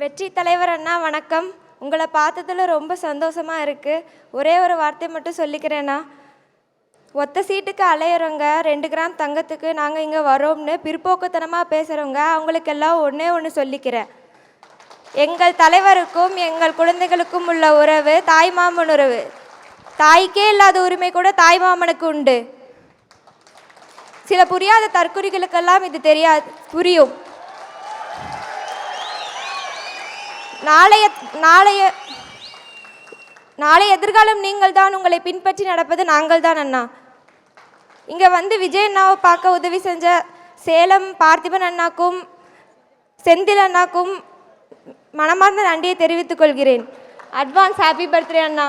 வெற்றி தலைவர் அண்ணா வணக்கம். உங்களை பார்த்ததில் ரொம்ப சந்தோஷமாக இருக்குது ஒரே ஒரு வார்த்தை மட்டும் சொல்லிக்கிறேண்ணா ஒத்த சீட்டுக்கு அலையிறவங்க ரெண்டு கிராம் தங்கத்துக்கு நாங்கள் இங்கே வரோம்னு பிற்போக்குத்தனமாக பேசுகிறவங்க அவங்களுக்கெல்லாம் ஒன்றே ஒன்று சொல்லிக்கிறேன். எங்கள் தலைவருக்கும் எங்கள் குழந்தைகளுக்கும் உள்ள உறவு தாய்மாமன் உறவு. தாய்க்கே இல்லாத உரிமை கூட தாய்மாமனுக்கு உண்டு. சில புரியாத தற்குறிகளுக்கெல்லாம் இது தெரியாது புரியும். நாளைய நாளைய நாளை எதிர்காலம் நீங்கள் தான் உங்களை பின்பற்றி நடப்பது நாங்கள் தான் அண்ணா. இங்கே வந்து விஜய் அண்ணாவை பார்க்க உதவி செஞ்ச சேலம் பார்த்திபன் அண்ணாக்கும் செந்தில் அண்ணாக்கும் மனமார்ந்த நன்றியை தெரிவித்துக் கொள்கிறேன். அட்வான்ஸ் ஹாப்பி பர்த்டே அண்ணா.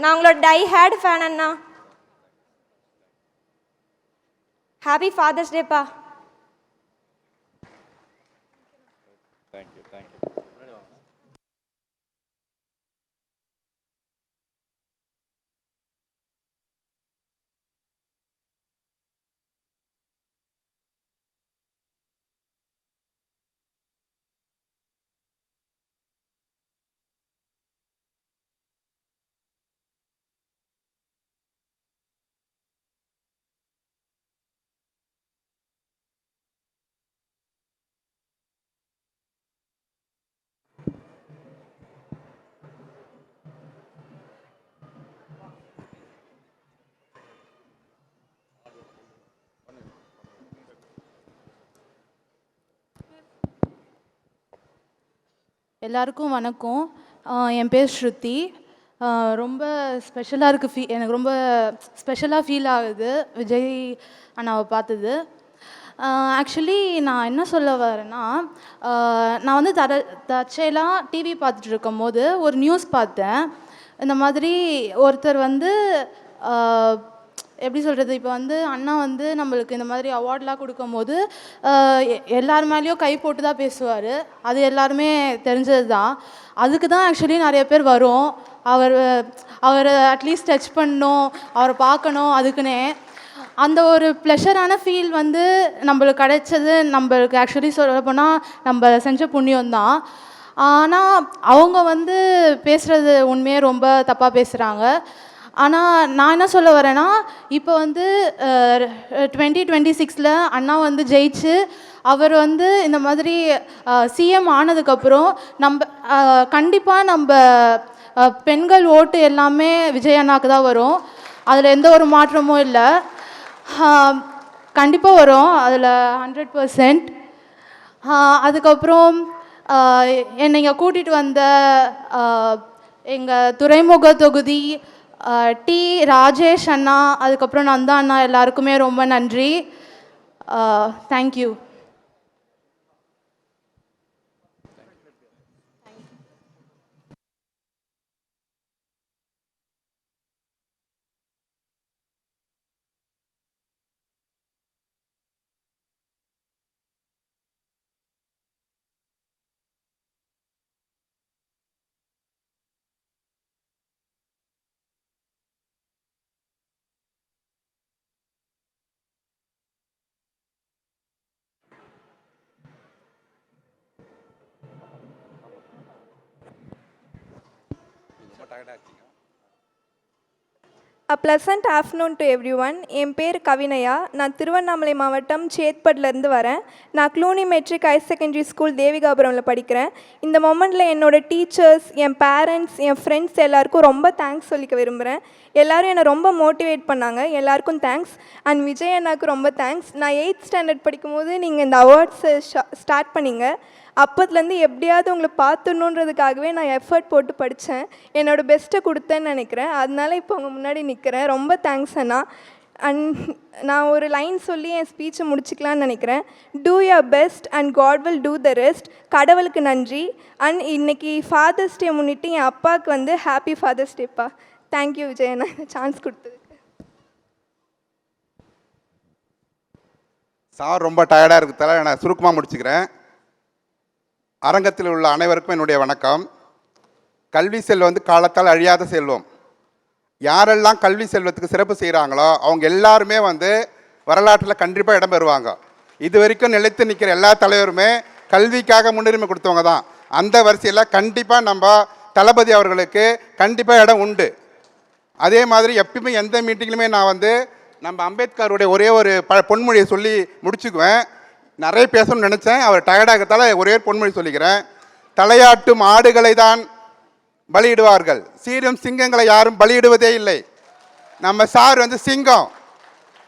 நான் உங்களோட டை ஹேட் ஃபேன் அண்ணா. ஹாப்பி ஃபாதர்ஸ் டேப்பா எல்லாருக்கும் வணக்கம். என் பேர் ஸ்ருதி. ரொம்ப ஸ்பெஷலாக இருக்குது ஃபீ எனக்கு ரொம்ப ஸ்பெஷலாக ஃபீல் ஆகுது விஜய் அண்ணாவை பார்த்தது. ஆக்சுவலி நான் என்ன சொல்ல வரேன்னா நான் வந்து தர தற்செயலாக டிவி பார்த்துட்டு இருக்கும்போது ஒரு நியூஸ் பார்த்தேன். இந்த மாதிரி ஒருத்தர் வந்து எப்படி சொல்கிறது இப்போ வந்து அண்ணா வந்து நம்மளுக்கு இந்த மாதிரி அவார்ட்லாம் கொடுக்கும்போது எல்லார் மேலேயும் கை போட்டு தான் பேசுவார். அது எல்லாருமே தெரிஞ்சது தான் அதுக்கு தான் ஆக்சுவலி நிறைய பேர் வரும். அவர் அவரை அட்லீஸ்ட் டச் பண்ணணும் அவரை பார்க்கணும் அதுக்குன்னே. அந்த ஒரு ப்ளஷரான ஃபீல் வந்து நம்மளுக்கு கிடைச்சது நம்மளுக்கு ஆக்சுவலி சொல்ல போனால் நம்ம செஞ்ச புண்ணியம் தான் ஆனால் அவங்க வந்து பேசுகிறது உண்மையே ரொம்ப தப்பாக பேசுகிறாங்க ஆனால் நான் என்ன சொல்ல வரேன்னா இப்போ வந்து டுவெண்ட்டி டுவெண்ட்டி சிக்ஸில் அண்ணா வந்து ஜெயிச்சு அவர் வந்து இந்த மாதிரி சிஎம் ஆனதுக்கப்புறம் நம்ம கண்டிப்பாக நம்ம பெண்கள் ஓட்டு எல்லாமே விஜய் அண்ணாக்கு தான் வரும். அதில் எந்த ஒரு மாற்றமும் இல்லை. கண்டிப்பாக வரும். அதில் ஹண்ட்ரட் பர்சன்ட் அதுக்கப்புறம் என்னை கூட்டிகிட்டு வந்த எங்கள் துறைமுக தொகுதி டி ராஜேஷ் அண்ணா அதுக்கப்புறம் நந்தா அண்ணா எல்லாருக்குமே ரொம்ப நன்றி. Thank you a pleasant afternoon to everyone என் பேர் கவினயா நான் திருவண்ணாமலை மாவட்டம் சேத்பட்லேருந்து வரேன். நான் Cluny matric higher secondary school தேவிகாபுரமில் படிக்கிறேன். இந்த மொமெண்ட்டில் என்னோட டீச்சர்ஸ் என் பேரண்ட்ஸ் என் ஃப்ரெண்ட்ஸ் எல்லாருக்கும் ரொம்ப தேங்க்ஸ் சொல்லிக்க விரும்புகிறேன் எல்லோரும் என்னை ரொம்ப மோட்டிவேட் பண்ணாங்க. எல்லாருக்கும் தேங்க்ஸ் அண்ட் விஜய் அண்ணாக்கு ரொம்ப தேங்க்ஸ் நான் எயித் ஸ்டாண்டர்ட் படிக்கும்போது நீங்கள் இந்த அவார்ட்ஸை ஸ்டார்ட் பண்ணிங்க. அப்போத்துலேருந்து எப்படியாவது உங்களை பார்த்துடணுன்றதுக்காகவே நான் எஃபர்ட் போட்டு படித்தேன் என்னோடய பெஸ்ட்டை கொடுத்தேன்னு நினைக்கிறேன். அதனால இப்போ உங்கள் முன்னாடி நிற்கிறேன் ரொம்ப தேங்க்ஸ் அண்ணா. அண்ட் நான் ஒரு லைன் சொல்லி என் ஸ்பீச்சை முடிச்சுக்கலான்னு நினைக்கிறேன். Do your best and God will do the rest கடவுளுக்கு நன்றி. அண்ட் இன்னைக்கு ஃபாதர்ஸ் டே முன்னிட்டு என் அப்பாவுக்கு வந்து ஹாப்பி ஃபாதர்ஸ் டேப்பா தேங்க்யூ விஜய் நான் இந்த சான்ஸ் கொடுத்தது சார் ரொம்ப டயர்டாக இருக்கிறதால நான் சுருக்கமாக முடிச்சுக்கிறேன். அரங்கத்தில் உள்ள அனைவருக்கும் என்னுடைய வணக்கம். கல்வி செல்வம் வந்து காலத்தால் அழியாத செல்வம். யாரெல்லாம் கல்வி செல்வத்துக்கு சிறப்பு செய்கிறாங்களோ அவங்க எல்லாருமே வந்து வரலாற்றில் கண்டிப்பாக இடம் பெறுவாங்க. இது வரைக்கும் நிலைத்து நிற்கிற எல்லா தலைவருமே கல்விக்காக முன்னுரிமை கொடுத்தவங்க தான். அந்த வரிசையில் கண்டிப்பாக நம்ம தளபதி அவர்களுக்கு கண்டிப்பாக இடம் உண்டு. அதே மாதிரி எப்பயுமே எந்த மீட்டிங்லையுமே நான் வந்து நம்ம அம்பேத்கருடைய ஒரே ஒரு ப பொன்மொழியை சொல்லி முடிச்சுக்குவேன். நிறைய பேசணும்னு நினச்சேன். அவர் டயர்டாகத்தால் ஒரே பொன்மொழி சொல்லிக்கிறேன். தலையாட்டும் ஆடுகளை தான் பலியிடுவார்கள். சீரும் சிங்கங்களை யாரும் பலியிடுவதே இல்லை. நம்ம சார் வந்து சிங்கம்.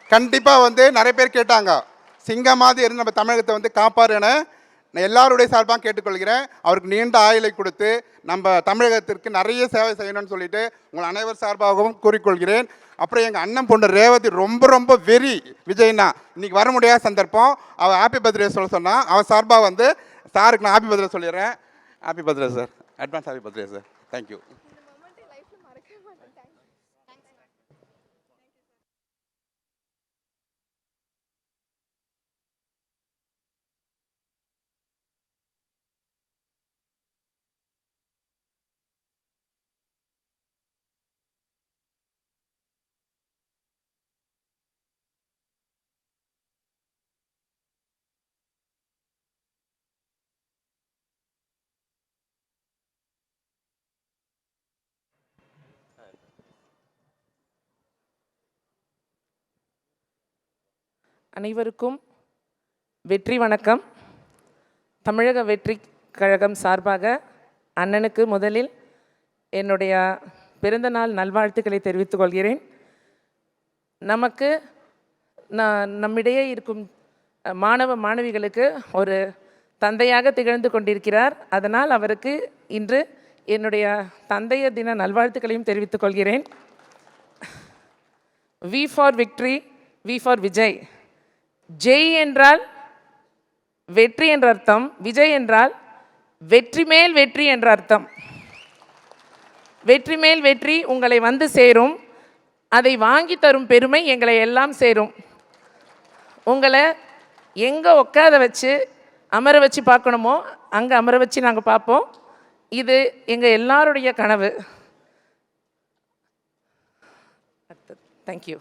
கண்டிப்பாக வந்து நிறைய பேர் கேட்டாங்க. சிங்கமாவது இருந்து நம்ம தமிழகத்தை வந்து காப்பாறுன்னு என நான் எல்லாருடைய சார்பாக கேட்டுக்கொள்கிறேன். அவருக்கு நீண்ட ஆயுளை கொடுத்து நம்ம தமிழகத்திற்கு நிறைய சேவை செய்யணும்னு சொல்லிட்டு உங்கள் அனைவர் சார்பாகவும் கூறிக்கொள்கிறேன். அப்புறம் எங்கள் அண்ணன் பொண்ணு ரேவதி ரொம்ப ரொம்ப வெறி விஜய்னா. இன்னைக்கு வர முடியாத சந்தர்ப்பம். அவள் ஹாப்பி பர்த்டே சொல்ல சொன்னால் அவள் சார்பாக வந்து சாருக்கு நான் ஹாப்பி பர்த்டே சொல்லிடுறேன். Happy birthday sir advance happy birthday sir thank you அனைவருக்கும் வெற்றி வணக்கம். தமிழக வெற்றி கழகம் சார்பாக அண்ணனுக்கு முதலில் என்னுடைய பிறந்தநாள் நல்வாழ்த்துக்களை தெரிவித்துக் கொள்கிறேன். நமக்கு நான் நம்மிடையே இருக்கும் மாணவ மாணவிகளுக்கு ஒரு தந்தையாக திகழ்ந்து கொண்டிருக்கிறார். அதனால் அவருக்கு இன்று என்னுடைய தந்தைய தின நல்வாழ்த்துக்களையும் தெரிவித்துக் கொள்கிறேன். V for victory V for Vijay. Jai என்றால் வெற்றி என்ற அர்த்தம் விஜய் என்றால் வெற்றி மேல் வெற்றி என்ற அர்த்தம். வெற்றி மேல் வெற்றி உங்களை வந்து சேரும். அதை வாங்கி தரும் பெருமை எங்களை எல்லாம் சேரும். உங்களை எங்கே உட்காத வச்சு அமர வச்சு பார்க்கணுமோ அங்கே அமர வச்சு நாங்கள் பார்ப்போம். இது எங்கள் எல்லாருடைய கனவு. தேங்க்யூ